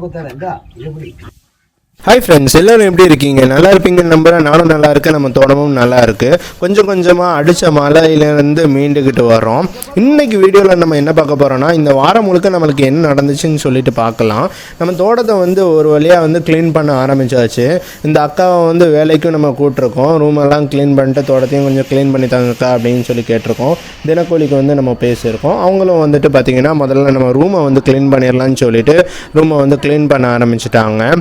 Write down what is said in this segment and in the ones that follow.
ஆ காலை குத்தாரு இந்தா எப்படி ஹாய் ஃப்ரெண்ட்ஸ் எல்லோரும் எப்படி இருக்கீங்க? நல்லா இருப்பீங்கன்னு நம்புறேன். நானும் நல்லா இருக்கேன். நம்ம தோட்டமும் நல்லா இருக்குது கொஞ்சம் கொஞ்சமாக அடித்த மழையிலேருந்து மீண்டுக்கிட்டு வரோம் இன்றைக்கி வீடியோவில் நம்ம என்ன பார்க்க போகிறோம்னா இந்த வாரம் முழுக்க நம்மளுக்கு என்ன நடந்துச்சுன்னு சொல்லிட்டு பார்க்கலாம். நம்ம தோட்டத்தை வந்து ஒரு வழியாக வந்து க்ளீன் பண்ண ஆரம்பித்தாச்சு இந்த அக்காவை வந்து வேலைக்கும் நம்ம கூட்டிருக்கோம். ரூமெல்லாம் க்ளீன் பண்ணிட்டு தோட்டத்தையும் கொஞ்சம் க்ளீன் பண்ணி தாங்கக்கா அப்படின்னு சொல்லி கேட்டிருக்கோம். தினக்கூலிக்கு வந்து நம்ம பேசியிருக்கோம். அவங்களும் வந்துட்டு பார்த்திங்கன்னா முதல்ல நம்ம ரூமை வந்து க்ளீன் பண்ணிடலாம்னு சொல்லிட்டு ரூமை வந்து க்ளீன் பண்ண ஆரம்பிச்சிட்டாங்க.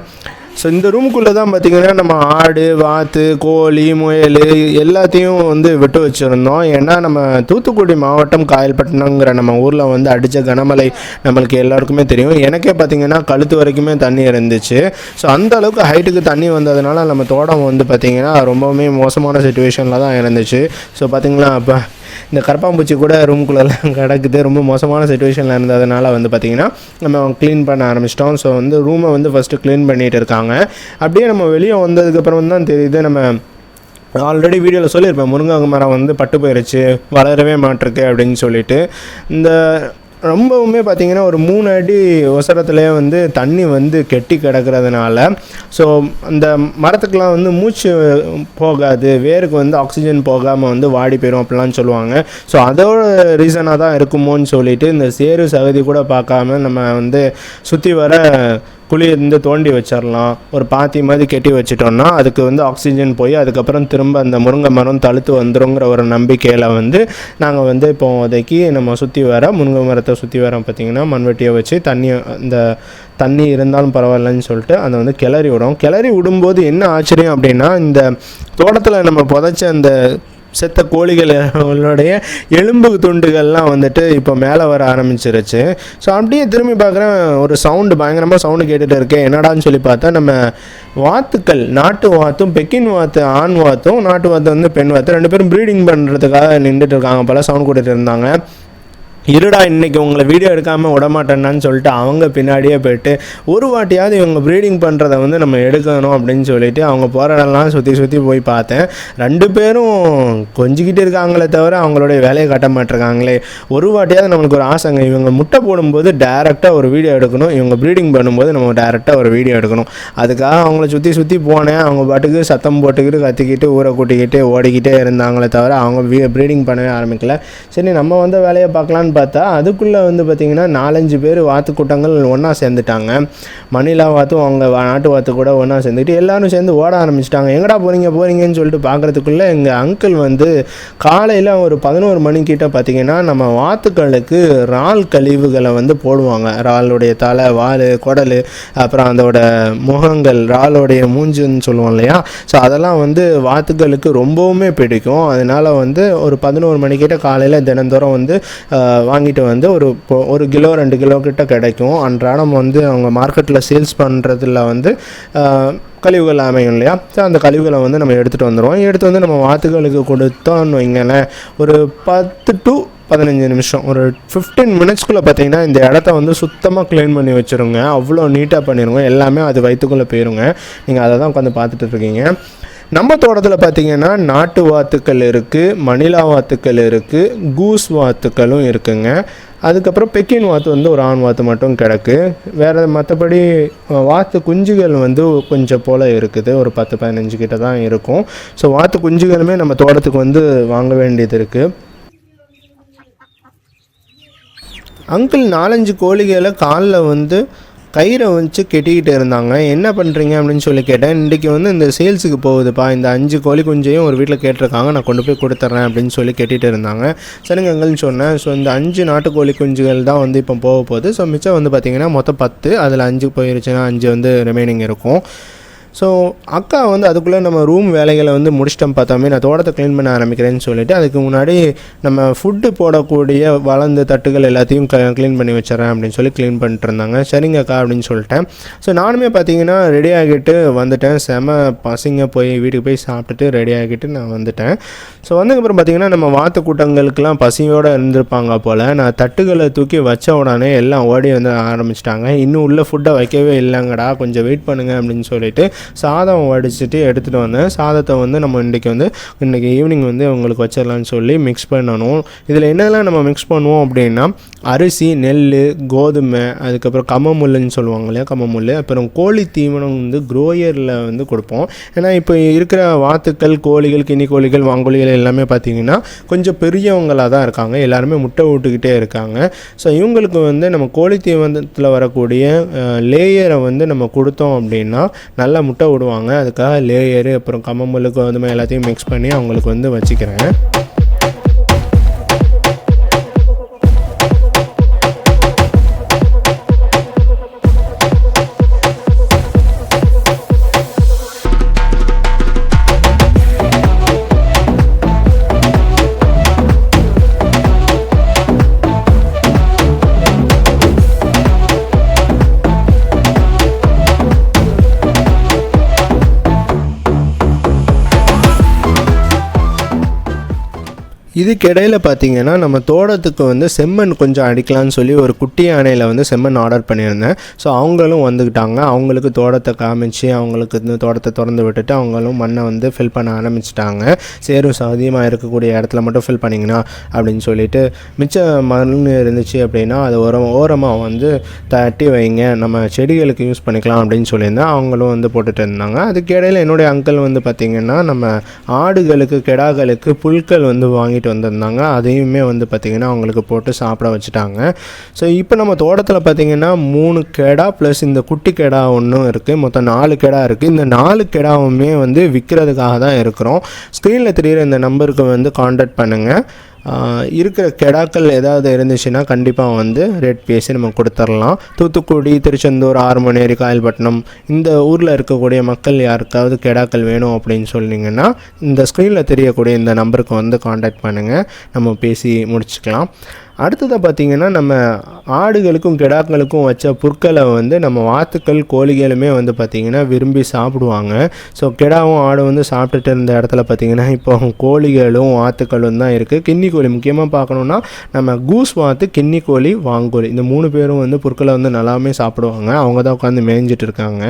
ஸோ இந்த ரூமுக்குள்ளே தான் பார்த்தீங்கன்னா நம்ம ஆடு வாத்து கோழி முயல் எல்லாத்தையும் வந்து விட்டு வச்சுருந்தோம். ஏன்னா நம்ம தூத்துக்குடி மாவட்டம் காயல்பட்டினங்கிற நம்ம ஊரில் வந்து அடித்த கனமழை நம்மளுக்கு எல்லாருக்குமே தெரியும். எனக்கே பார்த்தீங்கன்னா கழுத்து வரைக்குமே தண்ணி இருந்துச்சு. ஸோ அந்த அளவுக்கு ஹைட்டுக்கு தண்ணி வந்ததுனால நம்ம தோட்டம் வந்து பார்த்திங்கன்னா ரொம்பவுமே மோசமான சுச்சுவேஷனில் தான் இருந்துச்சு. ஸோ பார்த்தீங்களா அப்போ இந்த கரப்பாம்பூச்சி கூட ரூம்குள்ளெல்லாம் கிடக்குது. ரொம்ப மோசமான சுச்சுவேஷனில் இருந்ததுனால வந்து பார்த்திங்கன்னா நம்ம க்ளீன் பண்ண ஆரம்பிச்சிட்டோம். ஸோ வந்து ரூமை வந்து ஃபஸ்ட்டு க்ளீன் பண்ணிகிட்டு இருக்காங்க. அப்படியே நம்ம வெளியே வந்ததுக்கப்புறம் தான் தெரியுது. நம்ம ஆல்ரெடி வீடியோவில் சொல்லியிருப்பேன். முருங்கை மரம் வந்து பட்டு போயிருச்சு. வளரவே மாட்டிருக்கு அப்படின்னு சொல்லிட்டு. இந்த ரொம்பவுமே பார்த்திங்கன்னா ஒரு மூணு அடி ஒசரத்துலேயே வந்து தண்ணி வந்து கெட்டி கிடக்கிறதுனால ஸோ அந்த மரத்துக்கெலாம் வந்து மூச்சு போகாது வேருக்கு வந்து ஆக்சிஜன் போகாமல் வந்து வாடி போயிடும் அப்படிலாம் சொல்லுவாங்க. ஸோ அதோட ரீசனாக தான் இருக்குமோன்னு சொல்லிட்டு இந்த சேரு சகதி கூட பார்க்காம நம்ம வந்து சுற்றி வர குழி வந்து தோண்டி வச்சிடலாம் ஒரு பாத்தி மாதிரி கெட்டி வச்சிட்டோம்னா அதுக்கு வந்து ஆக்சிஜன் போய் அதுக்கப்புறம் திரும்ப அந்த முருங்கை மரம் தழுத்து வந்துருங்கிற ஒரு நம்பிக்கையில் வந்து நாங்கள் வந்து இப்போதைக்கு நம்ம சுற்றி வர முருங்கை மரத்தை சுற்றி வர பார்த்திங்கன்னா மண்வெட்டியை வச்சு தண்ணி இந்த தண்ணி இருந்தாலும் பரவாயில்லன்னு சொல்லிட்டு அதை வந்து கிளறி விடும் கிளறி விடும்போது என்ன ஆச்சரியம் அப்படின்னா இந்த தோட்டத்தில் நம்ம புதைச்ச அந்த செத்த கோழிகளுடைய எலும்பு துண்டுகள்லாம் வந்துட்டு இப்போ மேலே வர ஆரம்பிச்சிருச்சு. ஸோ அப்படியே திரும்பி பார்க்குறேன் ஒரு சவுண்டு பயங்கரமாக சவுண்டு கேட்டுகிட்டு இருக்கேன். என்னடான்னு சொல்லி பார்த்தா நம்ம வாத்துக்கள் நாட்டு வாத்தும் பெக்கின் வாத்து ஆண் வாத்தும் நாட்டு வாத்து வந்து பெண் வாத்து ரெண்டு பேரும் ப்ரீடிங் பண்ணுறதுக்காக நின்றுட்டு இருக்காங்க பல சவுண்ட் கொடுத்துட்டு இருந்தாங்க. இருடா இன்றைக்கி உங்களை வீடியோ எடுக்காமல் விடமாட்டேன்னான்னு சொல்லிட்டு அவங்க பின்னாடியே போயிட்டு ஒரு வாட்டியாவது இவங்க ப்ரீடிங் பண்ணுறத வந்து நம்ம எடுக்கணும் அப்படின்னு சொல்லிட்டு அவங்க போகிற இடம்லாம் சுற்றி சுற்றி போய் பார்த்தேன். ரெண்டு பேரும் கொஞ்சிக்கிட்டு இருக்காங்களே தவிர அவங்களுடைய வேலையை காட்ட மாட்டிருக்காங்களே. ஒரு வாட்டியாவது நம்மளுக்கு ஒரு ஆசைங்க இவங்க முட்டை போடும்போது டேரெக்டாக ஒரு வீடியோ எடுக்கணும். இவங்க ப்ரீடிங் பண்ணும்போது நம்ம டேரெக்டாக ஒரு வீடியோ எடுக்கணும். அதுக்காக அவங்கள சுற்றி சுற்றி போனேன். அவங்க பாட்டுக்கு சத்தம் போட்டுக்கிட்டு கத்திக்கிட்டு ஊரை கூட்டிக்கிட்டு ஓடிக்கிட்டே இருந்தாங்களே தவிர அவங்க ப்ரீடிங் பண்ணவே ஆரம்பிக்கல. சரி நம்ம வந்த வேலையை பார்க்கலான்னு பார்த்தா அதுக்குள்ளே வந்து பார்த்திங்கன்னா நாலஞ்சு பேர் வாத்து கூட்டங்கள் ஒன்றா சேர்ந்துட்டாங்க. மணிலா வாத்தும் அவங்க நாட்டு வாத்து கூட ஒன்றா சேர்ந்துக்கிட்டு எல்லோரும் சேர்ந்து ஓட ஆரம்பிச்சிட்டாங்க. எங்கடா போகிறீங்க போகிறீங்கன்னு சொல்லிட்டு பார்க்குறதுக்குள்ளே எங்கள் அங்கிள் வந்து காலையில் ஒரு பதினோரு மணிக்கிட்ட பார்த்திங்கன்னா நம்ம வாத்துக்களுக்கு இறால் கழிவுகளை வந்து போடுவாங்க. இறாலுடைய தலை வால் குடல் அப்புறம் அதோட முகங்கள் இறாலுடைய மூஞ்சுன்னு சொல்லுவோம் இல்லையா? ஸோ அதெல்லாம் வந்து வாத்துக்களுக்கு ரொம்பவுமே பிடிக்கும். அதனால் வந்து ஒரு பதினோரு மணிக்கிட்ட காலையில் தினந்தோறும் வந்து வாங்கிட்டு வந்து ஒரு இப்போ ஒரு கிலோ ரெண்டு கிலோ கிட்ட கிடைக்கும். அன்றாடம் வந்து அவங்க மார்க்கெட்டில் சேல்ஸ் பண்ணுறதுல வந்து கழிவுகள் அமையும் இல்லையா? ஸோ அந்த கழிவுகளை வந்து நம்ம எடுத்துகிட்டு வந்துடுவோம் எடுத்து வந்து நம்ம வாத்துகளுக்கு கொடுத்தோம்னு வைங்களேன் ஒரு பத்து டு பதினஞ்சு நிமிஷம் ஒரு ஃபிஃப்டீன் மினிட்ஸ்க்குள்ளே பார்த்தீங்கன்னா இந்த இடத்த வந்து சுத்தமாக க்ளீன் பண்ணி வச்சுருங்க. அவ்வளோ நீட்டாக பண்ணிடுங்க எல்லாமே அது வயிற்றுக்குள்ளே போயிருங்க. நீங்கள் அதை தான் உட்காந்து பார்த்துட்டு இருக்கீங்க. நம்ம தோட்டத்தில் பார்த்தீங்கன்னா நாட்டு வாத்துக்கள் இருக்குது மணிலா வாத்துக்கள் இருக்குது கூஸ் வாத்துக்களும் இருக்குங்க. அதுக்கப்புறம் பெக்கின் வாத்து வந்து ஒரு ஆண் வாத்து மட்டும் கிடக்கு. வேறு மற்றபடி வாத்து குஞ்சுகள் வந்து கொஞ்சம் போல் இருக்குது. ஒரு பத்து பதினஞ்சு கிட்ட தான் இருக்கும். ஸோ வாத்து குஞ்சுகளுமே நம்ம தோட்டத்துக்கு வந்து வாங்க வேண்டியது இருக்குது அங்கிள் நாலஞ்சு கோழிகளை காலில் வந்து கயிறை வச்சு கெட்டிக்கிட்டு இருந்தாங்க. என்ன பண்ணுறீங்க அப்படின்னு சொல்லி கேட்டேன். இன்றைக்கி வந்து இந்த சேல்ஸுக்கு போகுதுப்பா. இந்த அஞ்சு கோழி குஞ்சையும் ஒரு வீட்டில் கேட்டிருக்காங்க. நான் கொண்டு போய் கொடுத்துட்றேன் அப்படின்னு சொல்லி கெட்டிட்டு இருந்தாங்க. சரிங்க சொன்னேன். ஸோ இந்த அஞ்சு நாட்டு கோழி குஞ்சுகள் தான் வந்து இப்போ போக போகுது. ஸோ மிச்சம் வந்து பார்த்திங்கன்னா மொத்தம் பத்து. அதில் அஞ்சு போயிருச்சுன்னா அஞ்சு வந்து ரிமைனிங் இருக்கும். ஸோ அக்கா வந்து அதுக்குள்ளே நம்ம ரூம் வேலைகளை வந்து முடிச்சிட்டோம் பார்த்தாமே நான் தோட்டத்தை க்ளீன் பண்ண ஆரம்பிக்கிறேன்னு சொல்லிட்டு அதுக்கு முன்னாடி நம்ம ஃபுட்டு போடக்கூடிய வளர்ந்த தட்டுகள் எல்லாத்தையும் க க்ளீன் பண்ணி வச்சிடறேன் அப்படின்னு சொல்லி க்ளீன் பண்ணிட்டு இருந்தாங்க. சரிங்க அக்கா அப்படின்னு சொல்லிட்டேன். ஸோ நானுமே பார்த்தீங்கன்னா ரெடி ஆகிட்டு வந்துட்டேன். செம பசங்க போய் வீட்டுக்கு போய் சாப்பிட்டுட்டு ரெடி ஆகிட்டு நான் வந்துட்டேன். ஸோ வந்ததுக்கப்புறம் பார்த்தீங்கன்னா நம்ம வாத்து கூட்டங்களுக்கெல்லாம் பசியோடு இருந்திருப்பாங்க போல். நான் தட்டுகளை தூக்கி வச்ச உடனே எல்லாம் ஓடி வந்து ஆரம்பிச்சிட்டாங்க. இன்னும் உள்ள ஃபுட்டை வைக்கவே இல்லைங்கடா. கொஞ்சம் வெயிட் பண்ணுங்க அப்படின்னு சொல்லிட்டு சாதம் வடிச்சிட்டு எடுத்துகிட்டு வந்தேன் சாதத்தை வந்து நம்ம இன்றைக்கி வந்து இன்றைக்கி ஈவினிங் வந்து உங்களுக்கு வச்சிடலான்னு சொல்லி மிக்ஸ் பண்ணணும். இதில் என்னெல்லாம் நம்ம மிக்ஸ் பண்ணுவோம் அப்படின்னா அரிசி நெல் கோதுமை அதுக்கப்புறம் கமமுல்லுன்னு சொல்லுவாங்க இல்லையா கம்மமுல் அப்புறம் கோழி தீவனம் வந்து குரோயரில் வந்து கொடுப்போம். ஏன்னா இப்போ இருக்கிற வாத்துக்கள் கோழிகள் கினி கோழிகள் வாங்கோழிகள் எல்லாமே பார்த்திங்கன்னா கொஞ்சம் பெரியவங்களாக தான் இருக்காங்க. எல்லாருமே முட்டை விட்டுக்கிட்டே இருக்காங்க. ஸோ இவங்களுக்கு வந்து நம்ம கோழி தீவனத்தில் வரக்கூடிய லேயரை வந்து நம்ம கொடுத்தோம் அப்படின்னா நல்லா முட்டை விடுவாங்க. அதுக்காக லேயரு அப்புறம் கம்மமுல்லு மாதிரி எல்லாத்தையும் மிக்ஸ் பண்ணி அவங்களுக்கு வந்து வச்சுக்கிறேன். இதுக்கிடையில் பார்த்தீங்கன்னா நம்ம தோட்டத்துக்கு வந்து செம்மண் கொஞ்சம் அடிக்கலாம்னு சொல்லி ஒரு குட்டி யானையில் வந்து செம்மண் ஆர்டர் பண்ணியிருந்தேன். ஸோ அவங்களும் வந்துக்கிட்டாங்க. அவங்களுக்கு தோட்டத்தை காமிச்சு அவங்களுக்கு இந்த தோட்டத்தை திறந்து விட்டுட்டு அவங்களும் மண்ணை வந்து ஃபில் பண்ண ஆரம்பிச்சிட்டாங்க. சேரும் சாதியமாக இருக்கக்கூடிய இடத்துல மட்டும் ஃபில் பண்ணிங்கன்னா அப்படின்னு சொல்லிட்டு மிச்ச மண் இருந்துச்சு அப்படின்னா அது ஓரம் ஓரமாக வந்து தட்டி வைங்க. நம்ம செடிகளுக்கு யூஸ் பண்ணிக்கலாம் அப்படின்னு சொல்லியிருந்தேன். அவங்களும் வந்து போட்டுட்டு இருந்தாங்க. அதுக்கிடையில் என்னுடைய அங்கிள் வந்து பார்த்திங்கன்னா நம்ம ஆடுகளுக்கு கெடாக்களுக்கு புல்கள் வந்து வாங்கிட்டு வந்திருந்தாங்க. அதையுமே வந்து பார்த்திங்கன்னா அவங்களுக்கு போட்டு சாப்பிட வச்சுட்டாங்க. ஸோ இப்போ நம்ம தோட்டத்தில் பார்த்திங்கன்னா மூணு கெடா ப்ளஸ் இந்த குட்டி கெடா ஒன்றும் இருக்குது மொத்தம் நாலு கெடா இருக்குது இந்த நாலு கெடாவுமே வந்து விற்கிறதுக்காக தான் இருக்கிறோம். ஸ்க்ரீனில் தெரிகிற இந்த நம்பருக்கு வந்து காண்டாக்ட் பண்ணுங்கள் இருக்கிற கெடாக்கள் ஏதாவது இருந்துச்சுன்னா கண்டிப்பாக வந்து ரேட் பேசி நம்ம கொடுத்துர்லாம் தூத்துக்குடி திருச்செந்தூர் ஆறுமணேரி காயல்பட்டினம் இந்த ஊரில் இருக்கக்கூடிய மக்கள் யாருக்காவது கெடாக்கள் வேணும் அப்படின்னு சொன்னீங்கன்னா இந்த ஸ்க்ரீனில் தெரியக்கூடிய இந்த நம்பருக்கு வந்து காண்டாக்ட் பண்ணுங்கள் நம்ம பேசி முடிச்சுக்கலாம். அடுத்ததாக பார்த்திங்கன்னா நம்ம ஆடுகளுக்கும் கிடாக்களுக்கும் வச்ச புற்களை வந்து நம்ம வாத்துக்கள் கோழிகளுமே வந்து பார்த்திங்கன்னா விரும்பி சாப்பிடுவாங்க. ஸோ கிடாவும் ஆடும் வந்து சாப்பிட்டுட்டு இருந்த இடத்துல பார்த்திங்கன்னா இப்போ கோழிகளும் வாத்துக்களும் தான் இருக்குது கின்னி கோழி முக்கியமாக பார்க்கணுன்னா நம்ம கூஸ் வாத்து கின்னி கோழி வாங்கோழி. இந்த மூணு பேரும் வந்து புற்களை வந்து நல்லாமே சாப்பிடுவாங்க. அவங்க தான் உட்காந்து மேய்ஞ்சிட்டு இருக்காங்க.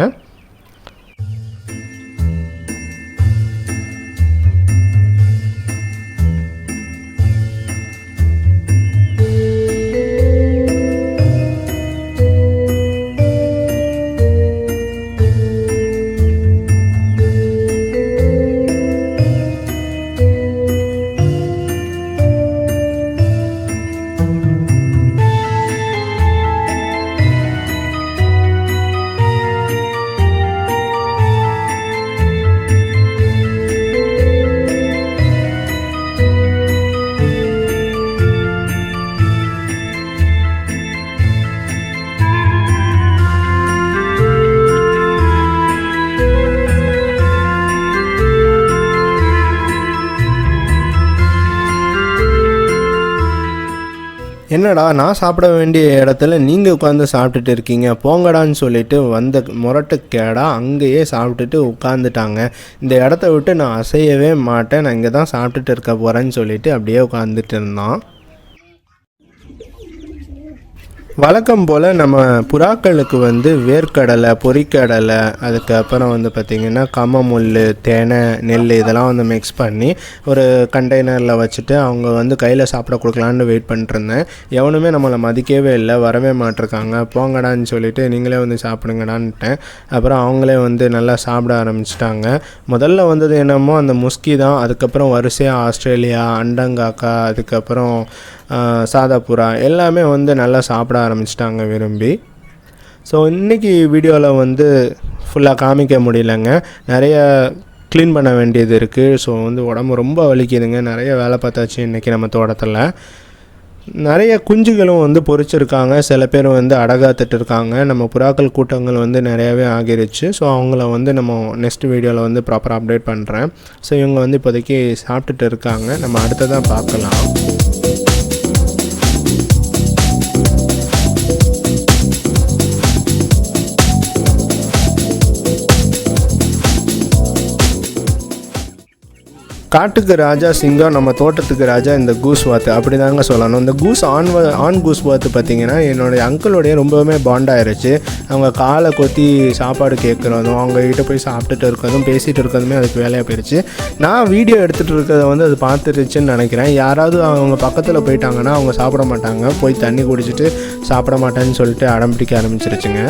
என்னடா நான் சாப்பிட வேண்டிய இடத்துல நீங்கள் உட்காந்து சாப்பிட்டுட்டு இருக்கீங்க போங்கடான்னு சொல்லிட்டு வந்த முரட்டுக்கேடா அங்கேயே சாப்பிட்டுட்டு உட்காந்துட்டாங்க இந்த இடத்த விட்டு நான் அசையவே மாட்டேன் நான் இங்கே தான் சாப்பிட்டுட்டு இருக்க போகிறேன்னு சொல்லிட்டு அப்படியே உட்காந்துட்டு இருந்தான். வழக்கம் போல் நம்ம புறாக்களுக்கு வந்து வேர்க்கடலை பொறிக்கடலை அதுக்கப்புறம் வந்து பார்த்திங்கன்னா கம்மமுள் தேனை நெல் இதெல்லாம் வந்து மிக்ஸ் பண்ணி ஒரு கண்டெய்னரில் வச்சுட்டு அவங்க வந்து கையில் சாப்பிட கொடுக்கலான்னு வெயிட் பண்ணிட்டுருந்தேன். எவனுமே நம்மளை மதிக்கவே இல்லை வரவே மாட்டிருக்காங்க. போங்கடான்னு சொல்லிட்டு நீங்களே வந்து சாப்பிடுங்கடான்ட்டேன் அப்புறம் அவங்களே வந்து நல்லா சாப்பிட ஆரம்பிச்சிட்டாங்க. முதல்ல வந்தது என்னமோ அந்த முஸ்கி தான். அதுக்கப்புறம் வரிசையாக ஆஸ்திரேலியா அண்டங்காக்கா அதுக்கப்புறம் சாதா புறா எல்லாமே வந்து நல்லா சாப்பிட ஆரம்பிச்சிட்டாங்க விரும்பி. ஸோ இன்றைக்கி வீடியோவில் வந்து ஃபுல்லாக காமிக்க முடியலங்க. நிறைய க்ளீன் பண்ண வேண்டியது இருக்குது ஸோ வந்து உடம்பு ரொம்ப வலிக்குதுங்க. நிறைய வேலை பார்த்தாச்சு இன்றைக்கி நம்ம தோட்டத்தில். நிறைய குஞ்சுகளும் வந்து பொறிச்சிருக்காங்க. சில பேர் வந்து அடகாத்துட்டு இருக்காங்க. நம்ம புறாக்கள் கூட்டங்கள் வந்து நிறையாவே ஆகிருச்சு. ஸோ அவங்கள வந்து நம்ம நெக்ஸ்ட் வீடியோவில் வந்து ப்ராப்பராக அப்டேட் பண்ணுறேன் ஸோ இவங்க வந்து இப்போதைக்கு சாப்பிட்டுட்டு இருக்காங்க. நம்ம அடுத்ததாக பார்க்கலாம். காட்டுக்கு ராஜா சிங்கம் நம்ம தோட்டத்துக்கு ராஜா இந்த கூஸ் வாத்து. அப்படி தாங்க சொல்லணும். இந்த கூஸ் ஆண் ஆண் கூஸ் வாத்து பார்த்தீங்கன்னா என்னுடைய அங்கிளுடைய ரொம்பவுமே பாண்ட் ஆயிடுச்சு அவங்க காலை கொத்தி சாப்பாடு கேட்குறதும் அவங்ககிட்ட போய் சாப்பிட்டுட்டு இருக்கிறதும் பேசிகிட்டு இருக்கிறதுமே அதுக்கு வேலையாக போயிடுச்சு நான் வீடியோ எடுத்துகிட்டு இருக்கிறத வந்து அது பார்த்துருச்சுன்னு நினைக்கிறேன். யாராவது அவங்க பக்கத்தில் போயிட்டாங்கன்னா அவங்க சாப்பிட மாட்டாங்க. போய் தண்ணி குடிச்சிட்டு சாப்பிட மாட்டேன்னு சொல்லிட்டு அடம் பிடிக்க ஆரம்பிச்சிருச்சுங்க.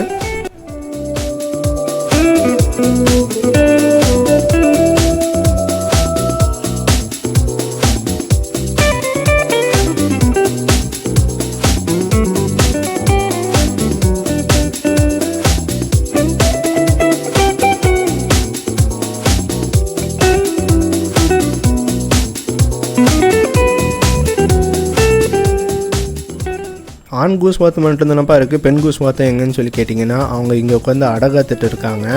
ஆண் கூஸ் வாத்து மட்டும்தானப்பா இருக்குது பெண் கூஸ் வாத்து எங்கன்னு சொல்லி கேட்டிங்கன்னா அவங்க இங்கே உட்காந்து அடகாத்துட்டு இருக்காங்க.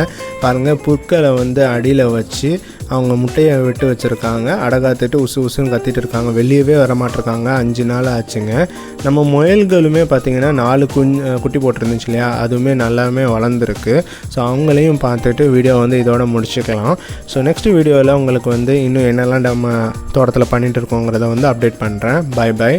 பாருங்கள் புற்களை வந்து அடியில் வச்சு அவங்க முட்டையை விட்டு வச்சுருக்காங்க. அடகாத்துட்டு உசு உசுன்னு கத்திட்டு இருக்காங்க. வெளியவே வர மாட்டிருக்காங்க அஞ்சு நாள் ஆச்சுங்க. நம்ம முயல்களுமே பார்த்திங்கன்னா நாலு குஞ்சு குட்டி போட்டிருந்துச்சு இல்லையா? அதுவுமே நல்லாவே வளர்ந்துருக்கு. ஸோ அவங்களையும் பார்த்துட்டு வீடியோ வந்து இதோட முடிச்சுக்கலாம். ஸோ நெக்ஸ்ட் வீடியோவில் உங்களுக்கு வந்து இன்னும் என்னெல்லாம் நம்ம தோட்டத்தில் பண்ணிகிட்டு இருக்கோங்கிறத வந்து அப்டேட் பண்ணுறேன் பை பாய்